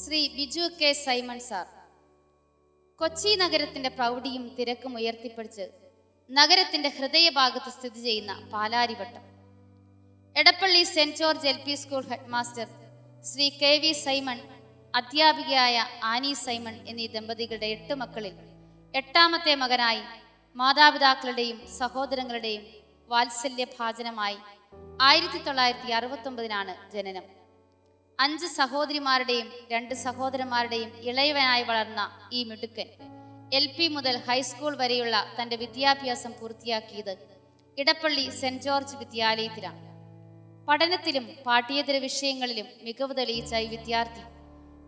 Shri Biju K Simon sir. Kochi നഗരത്തിന്റെ പ്രൗഢിയും തിരക്കും ഉയർത്തിപ്പിടിച്ച് നഗരത്തിന്റെ ഹൃദയഭാഗത്ത് സ്ഥിതി ചെയ്യുന്ന Palarivattom. Edappally Saint George L P school headmaster Shri K V Simon അധ്യാപികയായ ആനി സൈമൺ എന്നീ ദമ്പതികളുടെ എട്ട് മക്കളിൽ എട്ടാമത്തെ മകനായി മാതാപിതാക്കളുടെയും സഹോദരങ്ങളുടെയും വാത്സല്യഭാജനമായി ആയിരത്തി തൊള്ളായിരത്തി അറുപത്തി ഒമ്പതിനാണ് ജനനം. അഞ്ച് സഹോദരിമാരുടെയും രണ്ട് സഹോദരന്മാരുടെയും ഇളയവനായി വളർന്ന ഈ മിടുക്കൻ. എൽ പി മുതൽ ഹൈസ്കൂൾ വരെയുള്ള തന്റെ വിദ്യാഭ്യാസം പൂർത്തിയാക്കിയത് ഇടപ്പള്ളി സെന്റ് ജോർജ് വിദ്യാലയത്തിലാണ്. പഠനത്തിലും പാഠ്യേതര വിഷയങ്ങളിലും മികവ് തെളിയിച്ച ഈ വിദ്യാർത്ഥി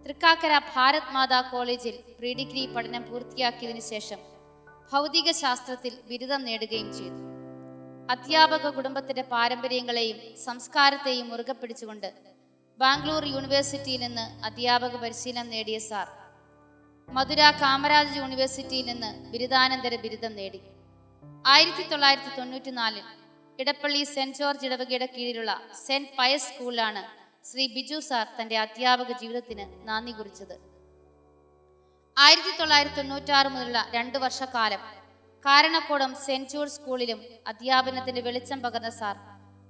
തൃക്കാക്കര ഭാരത് മാതാ കോളേജിൽ പ്രീ ഡിഗ്രി പഠനം പൂർത്തിയാക്കിയതിനു ശേഷം ഭൗതിക ശാസ്ത്രത്തിൽ ബിരുദം നേടുകയും ചെയ്തു. അധ്യാപക കുടുംബത്തിന്റെ പാരമ്പര്യങ്ങളെയും സംസ്കാരത്തെയും മുറുകെ പിടിച്ചുകൊണ്ട് ബാംഗ്ലൂർ യൂണിവേഴ്സിറ്റിയിൽ നിന്ന് അധ്യാപക പരിശീലനം നേടിയ സാർ. മധുര കാമരാജ് യൂണിവേഴ്സിറ്റിയിൽ നിന്ന് ബിരുദാനന്തര ബിരുദം നേടി. ആയിരത്തി തൊള്ളായിരത്തി തൊണ്ണൂറ്റിനാലിൽ ഇടപ്പള്ളി സെന്റ് ജോർജ് ഇടവകയുടെ കീഴിലുള്ള സെന്റ് പയസ് സ്കൂളിലാണ് ശ്രീ ബിജു സാർ തന്റെ അധ്യാപക ജീവിതത്തിന് നന്ദി കുറിച്ചത്. ആയിരത്തി തൊള്ളായിരത്തി തൊണ്ണൂറ്റാറ് മുതലുള്ള രണ്ട് വർഷക്കാലം കാരണക്കോടം സെന്റ് ജോർജ് സ്കൂളിലും അധ്യാപനത്തിന്റെ വെളിച്ചം പകർന്ന സാർ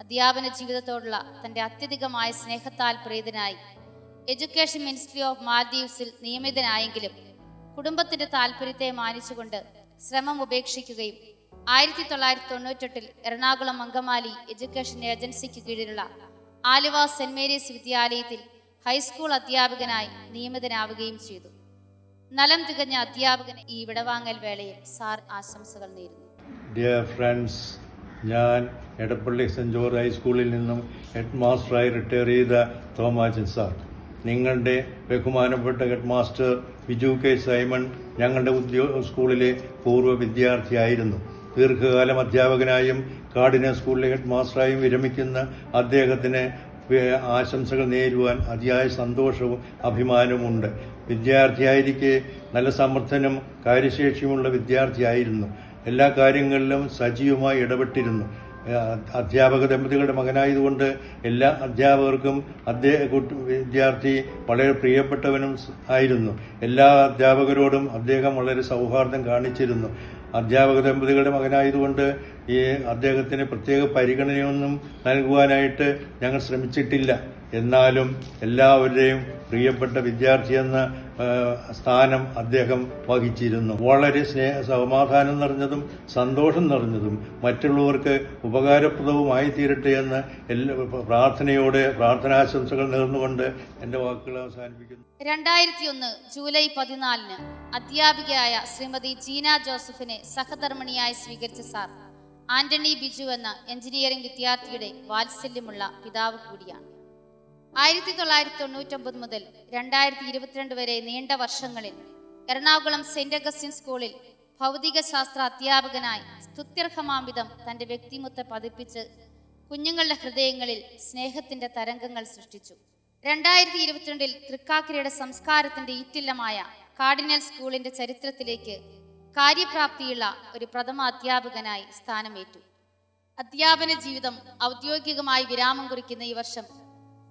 അധ്യാപന ജീവിതത്തോടുള്ള തന്റെ അത്യധികമായ സ്നേഹത്താൽ പ്രേതനായി എഡ്യൂക്കേഷൻ മിനിസ്ട്രി ഓഫ് മാൽദീവ്സിൽ നിയമിതനായെങ്കിലും കുടുംബത്തിന്റെ താല്പര്യത്തെ മാനിച്ചുകൊണ്ട് ശ്രമം ഉപേക്ഷിക്കുകയും ആയിരത്തി തൊള്ളായിരത്തി തൊണ്ണൂറ്റെട്ടിൽ എറണാകുളം അങ്കമാലി എഡ്യൂക്കേഷൻ ഏജൻസിക്ക് കീഴിലുള്ള ആലുവ സെന്റ് മേരീസ് വിദ്യാലയത്തിൽ ഹൈസ്കൂൾ അധ്യാപകനായി നിയമിതനാവുകയും ചെയ്തു. നലം തികഞ്ഞ അധ്യാപകന് ഈ വിടവാങ്ങൽ വേളയിൽ സാർ ആശംസകൾ നേരുന്നു. ഞാൻ എടപ്പള്ളി സെന്റ് ജോർജ് ഹൈസ്കൂളിൽ നിന്നും ഹെഡ് മാസ്റ്ററായി റിട്ടയർ ചെയ്ത തോമാച്ചൻ സാർ. നിങ്ങളുടെ ബഹുമാനപ്പെട്ട head master Biju K Simon ഞങ്ങളുടെ ഉദ്യോഗ സ്കൂളിലെ പൂർവ വിദ്യാർത്ഥിയായിരുന്നു. ദീർഘകാലം അധ്യാപകനായും കാർഡിന സ്കൂളിലെ ഹെഡ് മാസ്റ്ററായും വിരമിക്കുന്ന അദ്ദേഹത്തിന് ആശംസകൾ നേരുവാൻ അതിയായ സന്തോഷവും അഭിമാനവുമുണ്ട്. വിദ്യാർത്ഥിയായിരിക്കെ നല്ല സമർത്ഥനും കാര്യശേഷിയുമുള്ള വിദ്യാർത്ഥിയായിരുന്നു. എല്ലാ കാര്യങ്ങളിലും സജീവമായി ഇടപെട്ടിരുന്നു. അധ്യാപക ദമ്പതികളുടെ മകനായതുകൊണ്ട് എല്ലാ അധ്യാപകർക്കും അദ്ദേഹ വിദ്യാർത്ഥി വളരെ പ്രിയപ്പെട്ടവനും ആയിരുന്നു. എല്ലാ അധ്യാപകരോടും അദ്ദേഹം വളരെ സൗഹാർദ്ദം കാണിച്ചിരുന്നു. അധ്യാപക ദമ്പതികളുടെ മകനായതുകൊണ്ട് ഈ അദ്ദേഹത്തിന് പ്രത്യേക പരിഗണനയൊന്നും നൽകുവാനായിട്ട് ഞങ്ങൾ ശ്രമിച്ചിട്ടില്ല. എന്നാലും എല്ലാവരുടെയും പ്രിയപ്പെട്ട വിദ്യാർത്ഥി എന്ന സ്ഥാനം അദ്ദേഹം വഹിച്ചിരുന്നു. വളരെ സ്നേഹ സമാധാനം നിറഞ്ഞതും സന്തോഷം നിറഞ്ഞതും മറ്റുള്ളവർക്ക് ഉപകാരപ്രദവുമായി തീരട്ടെ എന്ന് പ്രാർത്ഥനയോടെ പ്രാർത്ഥനാശംസകൾ നേർന്നുകൊണ്ട് എന്റെ വാക്കുകൾ അവസാനിപ്പിക്കുന്നു. രണ്ടായിരത്തി ഒന്ന് ജൂലൈ പതിനാലിന് അധ്യാപികയായ ശ്രീമതി ജീന ജോസഫിനെ സഹധർമ്മിണിയായി സ്വീകരിച്ച സാർ. ആന്റണി ബിജു എന്ന എഞ്ചിനീയറിംഗ് വിദ്യാർത്ഥിയുടെ വാത്സല്യമുള്ള പിതാവ് കൂടിയാണ്. ആയിരത്തി തൊള്ളായിരത്തി തൊണ്ണൂറ്റൊമ്പത് മുതൽ രണ്ടായിരത്തി ഇരുപത്തിരണ്ട് വരെ നീണ്ട വർഷങ്ങളിൽ എറണാകുളം സെന്റ് അഗസ്റ്റിൻ സ്കൂളിൽ ഭൗതികശാസ്ത്ര അധ്യാപകനായി സ്തുത്യർഹമാംവിധം തന്റെ വ്യക്തിമുത്ത പതിപ്പിച്ച് കുഞ്ഞുങ്ങളുടെ ഹൃദയങ്ങളിൽ സ്നേഹത്തിന്റെ തരംഗങ്ങൾ സൃഷ്ടിച്ചു. രണ്ടായിരത്തി ഇരുപത്തിരണ്ടിൽ തൃക്കാക്കരയുടെ സംസ്കാരത്തിന്റെ ഈറ്റില്ലമായ കാർഡിനൽ സ്കൂളിന്റെ ചരിത്രത്തിലേക്ക് കാര്യപ്രാപ്തിയുള്ള ഒരു പ്രഥമ അധ്യാപകനായി സ്ഥാനമേറ്റു. അധ്യാപന ജീവിതം ഔദ്യോഗികമായി വിരാമം കുറിക്കുന്ന ഈ വർഷം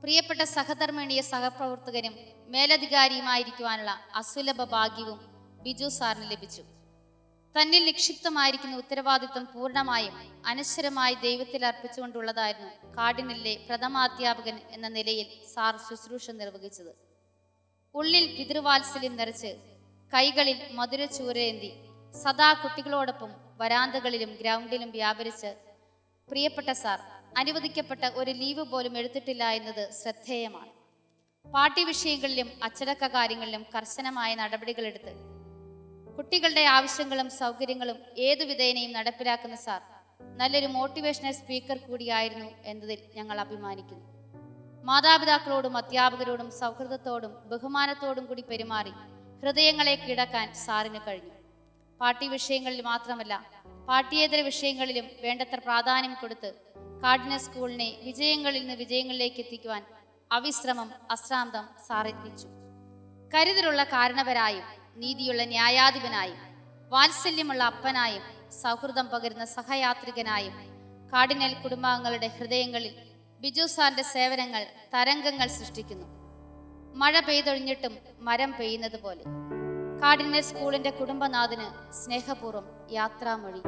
പ്രിയപ്പെട്ട സഹധർമ്മിണിയ സഹപ്രവർത്തകനും മേലധികാരിയുമായിരിക്കുവാനുള്ള അസുലഭ ഭാഗ്യവും ബിജു സാറിന് ലഭിച്ചു. തന്നിൽ നിക്ഷിപ്തമായിരിക്കുന്ന ഉത്തരവാദിത്വം പൂർണമായും അനശ്വരമായി ദൈവത്തിൽ അർപ്പിച്ചുകൊണ്ടുള്ളതായിരുന്നു കാർഡിനലിലെ പ്രഥമാധ്യാപകൻ എന്ന നിലയിൽ സാർ ശുശ്രൂഷ നിർവഹിച്ചത്. ഉള്ളിൽ പിതൃവാത്സല്യം നിറച്ച് കൈകളിൽ മധുരച്ചൂരേന്തി സദാ കുട്ടികളോടൊപ്പം വരാന്തകളിലും ഗ്രൗണ്ടിലും വ്യാപരിച്ച് പ്രിയപ്പെട്ട സാർ അനുവദിക്കപ്പെട്ട ഒരു ലീവ് പോലും എടുത്തിട്ടില്ല എന്നത് ശ്രദ്ധേയമാണ്. പാഠ്യവിഷയങ്ങളിലും അച്ചടക്ക കാര്യങ്ങളിലും കർശനമായ നടപടികളെടുത്ത് കുട്ടികളുടെ ആവശ്യങ്ങളും സൗകര്യങ്ങളും ഏതു വിധേനയും നടപ്പിലാക്കുന്ന സാർ നല്ലൊരു മോട്ടിവേഷണൽ സ്പീക്കർ കൂടിയായിരുന്നു എന്നതിൽ ഞങ്ങൾ അഭിമാനിക്കുന്നു. മാതാപിതാക്കളോടും അധ്യാപകരോടും സൗഹൃദത്തോടും ബഹുമാനത്തോടും കൂടി പെരുമാറി ഹൃദയങ്ങളെ കീഴടക്കാൻ സാറിന് കഴിഞ്ഞു. പാഠ്യവിഷയങ്ങളിൽ മാത്രമല്ല പാർട്ടിയേതര വിഷയങ്ങളിലും വേണ്ടത്ര പ്രാധാന്യം കൊടുത്ത് കാർഡിനൽ സ്കൂളിനെ വിജയങ്ങളിൽ നിന്ന് വിജയങ്ങളിലേക്ക് എത്തിക്കുവാൻ അവിശ്രമം അശ്രാന്തം സാറെത്തിച്ചു കരുതലുള്ള കാരണവരായും നീതിയുള്ള ന്യായാധിപനായും വാത്സല്യമുള്ള അപ്പനായും സൗഹൃദം പകരുന്ന സഹയാത്രികനായും കാർഡിനൽ കുടുംബാംഗങ്ങളുടെ ഹൃദയങ്ങളിൽ ബിജു സാറിന്റെ സേവനങ്ങൾ തരംഗങ്ങൾ സൃഷ്ടിക്കുന്നു. മഴ പെയ്തൊഴിഞ്ഞിട്ടും മരം പെയ്യുന്നത് പോലെ. കാഠിന്യ സ്കൂളിന്റെ കുടുംബനാഥന് സ്നേഹപൂർവം യാത്രാമൊഴി